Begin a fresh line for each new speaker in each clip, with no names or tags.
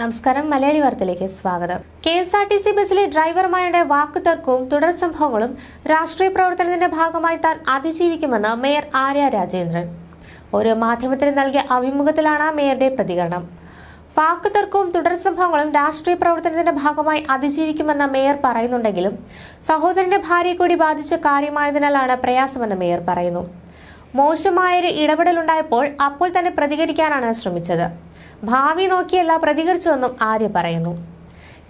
നമസ്കാരം. മലയാളി വാർത്തയിലേക്ക് സ്വാഗതം. K S R T C ബസ്സിലെ ഡ്രൈവർമാരുടെ വാക്കുതർക്കവും തുടർ സംഭവങ്ങളും രാഷ്ട്രീയ പ്രവർത്തനത്തിന്റെ ഭാഗമായി താൻ അതിജീവിക്കുമെന്ന് മേയർ ആര്യ രാജേന്ദ്രൻ. ഒരു മാധ്യമത്തിന് നൽകിയ അഭിമുഖത്തിലാണ് മേയറുടെ പ്രതികരണം. വാക്കുതർക്കവും തുടർ സംഭവങ്ങളും രാഷ്ട്രീയ പ്രവർത്തനത്തിന്റെ ഭാഗമായി അതിജീവിക്കുമെന്ന് മേയർ പറയുന്നുണ്ടെങ്കിലും സഹോദരന്റെ ഭാര്യയെ കൂടി ബാധിച്ച കാര്യമായതിനാലാണ് പ്രയാസമെന്ന് മേയർ പറയുന്നു. മോശമായൊരു ഇടപെടലുണ്ടായപ്പോൾ അപ്പോൾ തന്നെ പ്രതികരിക്കാനാണ് ശ്രമിച്ചത്. ഭാവി നോക്കിയല്ല പ്രതികരിച്ചതെന്നും ആര്യ പറയുന്നു.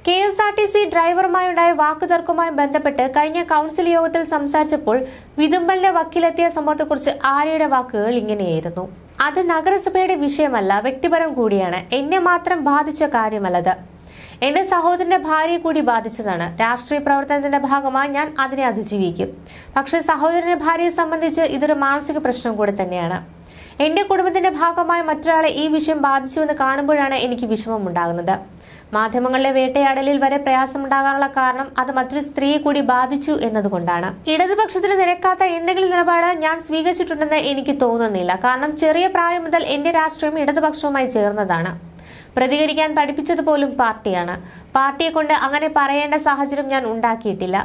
K S R T C ഡ്രൈവറുമായുണ്ടായ വാക്കുതർക്കവുമായി ബന്ധപ്പെട്ട് കഴിഞ്ഞ കൗൺസിൽ യോഗത്തിൽ സംസാരിച്ചപ്പോൾ വിതുമ്പലിന്റെ വക്കീലെത്തിയ സംഭവത്തെക്കുറിച്ച് ആര്യയുടെ വാക്കുകൾ ഇങ്ങനെയായിരുന്നു. അത് നഗരസഭയുടെ വിഷയമല്ല വ്യക്തിപരം കൂടിയാണ്. എന്നെ മാത്രം ബാധിച്ച കാര്യമല്ലത്. എന്റെ സഹോദരന്റെ ഭാര്യയെ കൂടി ബാധിച്ചതാണ്. രാഷ്ട്രീയ പ്രവർത്തനത്തിന്റെ ഭാഗമായി ഞാൻ അതിനെ അതിജീവിക്കും. പക്ഷേ സഹോദരന്റെ ഭാര്യയെ സംബന്ധിച്ച് ഇതൊരു മാനസിക പ്രശ്നം കൂടി തന്നെയാണ്. എന്റെ കുടുംബത്തിന്റെ ഭാഗമായി മറ്റൊരാളെ ഈ വിഷയം ബാധിച്ചുവെന്ന് കാണുമ്പോഴാണ് എനിക്ക് വിഷമമുണ്ടാകുന്നത് മാധ്യമങ്ങളിലെ വേട്ടയാടലിൽ വരെ പ്രയാസമുണ്ടാകാനുള്ള കാരണം അത് മറ്റൊരു സ്ത്രീയെ കൂടി ബാധിച്ചു എന്നതുകൊണ്ടാണ്. ഇടതുപക്ഷത്തിന് നിരക്കാത്ത എന്തെങ്കിലും നിലപാട് ഞാൻ സ്വീകരിച്ചിട്ടുണ്ടെന്ന് എനിക്ക് തോന്നുന്നില്ല. കാരണം ചെറിയ പ്രായം മുതൽ എന്റെ രാഷ്ട്രീയം ഇടതുപക്ഷവുമായി ചേർന്നതാണ്. പ്രതികരിക്കാൻ പഠിപ്പിച്ചത് പോലും പാർട്ടിയാണ്. പാർട്ടിയെ കൊണ്ട് അങ്ങനെ പറയേണ്ട സാഹചര്യം ഞാൻ ഉണ്ടാക്കിയിട്ടില്ല.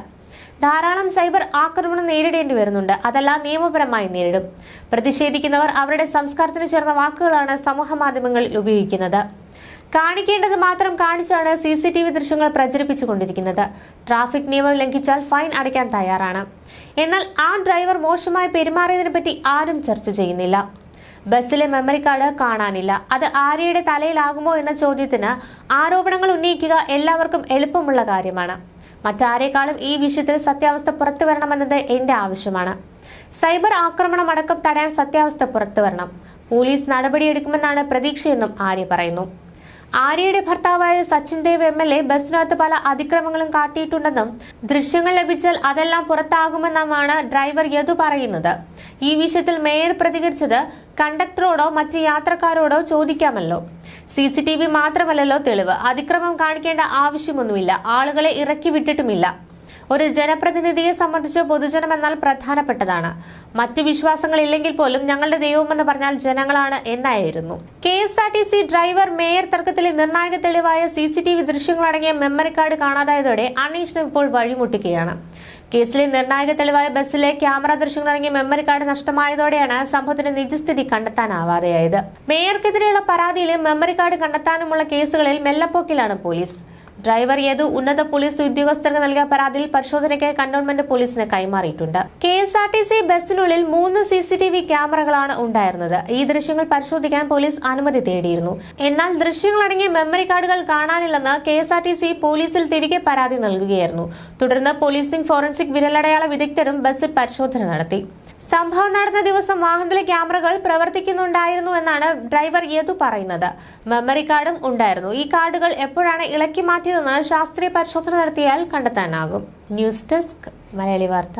ധാരാളം സൈബർ ആക്രമണം നേരിടേണ്ടി വരുന്നുണ്ട്. അതല്ല നിയമപരമായി നേരിടും. പ്രതിഷേധിക്കുന്നവർ അവരുടെ സംസ്കാരത്തിന് ചേർന്ന വാക്കുകളാണ് സമൂഹ മാധ്യമങ്ങളിൽ ഉപയോഗിക്കുന്നത്. കാണിക്കേണ്ടത് മാത്രം കാണിച്ചാണ് സി സി ടി വി ദൃശ്യങ്ങൾ പ്രചരിപ്പിച്ചുകൊണ്ടിരിക്കുന്നത്. ട്രാഫിക് നിയമം ലംഘിച്ചാൽ ഫൈൻ അടയ്ക്കാൻ തയ്യാറാണ്. എന്നാൽ ആ ഡ്രൈവർ മോശമായി പെരുമാറിയതിനെ പറ്റി ആരും ചർച്ച ചെയ്യുന്നില്ല. ബസ്സിലെ മെമ്മറി കാർഡ് കാണാനില്ല. അത് ആര്യയുടെ തലയിലാകുമോ എന്ന ചോദ്യത്തിന് ആരോപണങ്ങൾ ഉന്നയിക്കുക എല്ലാവർക്കും എളുപ്പമുള്ള കാര്യമാണ്. മറ്റാരേക്കാളും ഈ വിഷയത്തിൽ സത്യാവസ്ഥ പുറത്തു വരണമെന്നത് എന്റെ ആവശ്യമാണ്. സൈബർ ആക്രമണം അടക്കം തടയാൻ സത്യാവസ്ഥ പുറത്തു വരണം. പോലീസ് നടപടിയെടുക്കുമെന്നാണ് പ്രതീക്ഷയെന്നും ആര്യ പറയുന്നു. ആര്യയുടെ ഭർത്താവായ Sachin Dev M L A ബസ്സിനകത്ത് പല അതിക്രമങ്ങളും കാട്ടിയിട്ടുണ്ടെന്നും ദൃശ്യങ്ങൾ ലഭിച്ചാൽ അതെല്ലാം പുറത്താകുമെന്നുമാണ് ഡ്രൈവർ യദു പറയുന്നത്. ഈ വിഷയത്തിൽ മേയർ പ്രതികരിച്ചത് കണ്ടക്ടറോടോ മറ്റ് യാത്രക്കാരോടോ ചോദിക്കാമല്ലോ. സി സി ടി വി മാത്രമല്ലല്ലോ തെളിവ്. അതിക്രമം കാണിക്കേണ്ട ആവശ്യമൊന്നുമില്ല. ആളുകളെ ഇറക്കി വിട്ടിട്ടുമില്ല. ഒരു ജനപ്രതിനിധിയെ സംബന്ധിച്ച് പൊതുജനം എന്നാൽ പ്രധാനപ്പെട്ടതാണ്. മറ്റു വിശ്വാസങ്ങളില്ലെങ്കിൽ പോലും ഞങ്ങളുടെ ദൈവമെന്ന് പറഞ്ഞാൽ ജനങ്ങളാണ് എന്നായിരുന്നു. K. R T C driver mayor തർക്കത്തിലെ നിർണായക തെളിവായ സി സി ടി വി ദൃശ്യങ്ങളടങ്ങിയ മെമ്മറി കാർഡ് കാണാതായതോടെ അന്വേഷണം ഇപ്പോൾ വഴിമുട്ടുകയാണ് കേസിലെ നിർണായക തെളിവായ ബസ്സിലെ ക്യാമറ ദൃശ്യങ്ങളടങ്ങിയ മെമ്മറി കാർഡ് നഷ്ടമായതോടെയാണ് സംഭവത്തിന്റെ നിജസ്ഥിതി കണ്ടെത്താനാവാതെയായത്. മേയർക്കെതിരെയുള്ള പരാതിയിലും മെമ്മറി കാർഡ് കണ്ടെത്താനുമുള്ള കേസുകളിൽ മെല്ലപ്പോക്കിലാണ് പോലീസ്. ഡ്രൈവർ യദു ഉന്നത പോലീസ് ഉദ്യോഗസ്ഥർക്ക് നൽകിയ പരാതിയിൽ പരിശോധനയ്ക്ക് കന്റോൺമെന്റ് പോലീസിന് കൈമാറിയിട്ടുണ്ട്. K S R T C ബസ്സിനുള്ളിൽ മൂന്ന് സി സി ടി വി ക്യാമറകളാണ് ഉണ്ടായിരുന്നത്. ഈ ദൃശ്യങ്ങൾ പരിശോധിക്കാൻ പോലീസ് അനുമതി തേടിയിരുന്നു. എന്നാൽ ദൃശ്യങ്ങളടങ്ങിയ മെമ്മറി കാർഡുകൾ കാണാനില്ലെന്ന് K S R T C പോലീസിൽ തിരികെ പരാതി നൽകുകയായിരുന്നു. തുടർന്ന് പോലീസിംഗ് ഫോറൻസിക് വിരലടയാള വിദഗ്ധരും ബസ്സിൽ പരിശോധന നടത്തി. സംഭവം നടന്ന ദിവസം വാഹനത്തിലെ ക്യാമറകൾ പ്രവർത്തിക്കുന്നുണ്ടായിരുന്നു എന്നാണ് ഡ്രൈവർ യദു പറയുന്നത്. മെമ്മറി കാർഡും ഉണ്ടായിരുന്നു. ഈ കാർഡുകൾ എപ്പോഴാണ് ഇളക്കി മാറ്റിയതെന്ന് ശാസ്ത്രീയ പരിശോധന നടത്തിയാൽ കണ്ടെത്താനാകും. ന്യൂസ് ഡെസ്ക് മലയാളി വാർത്ത.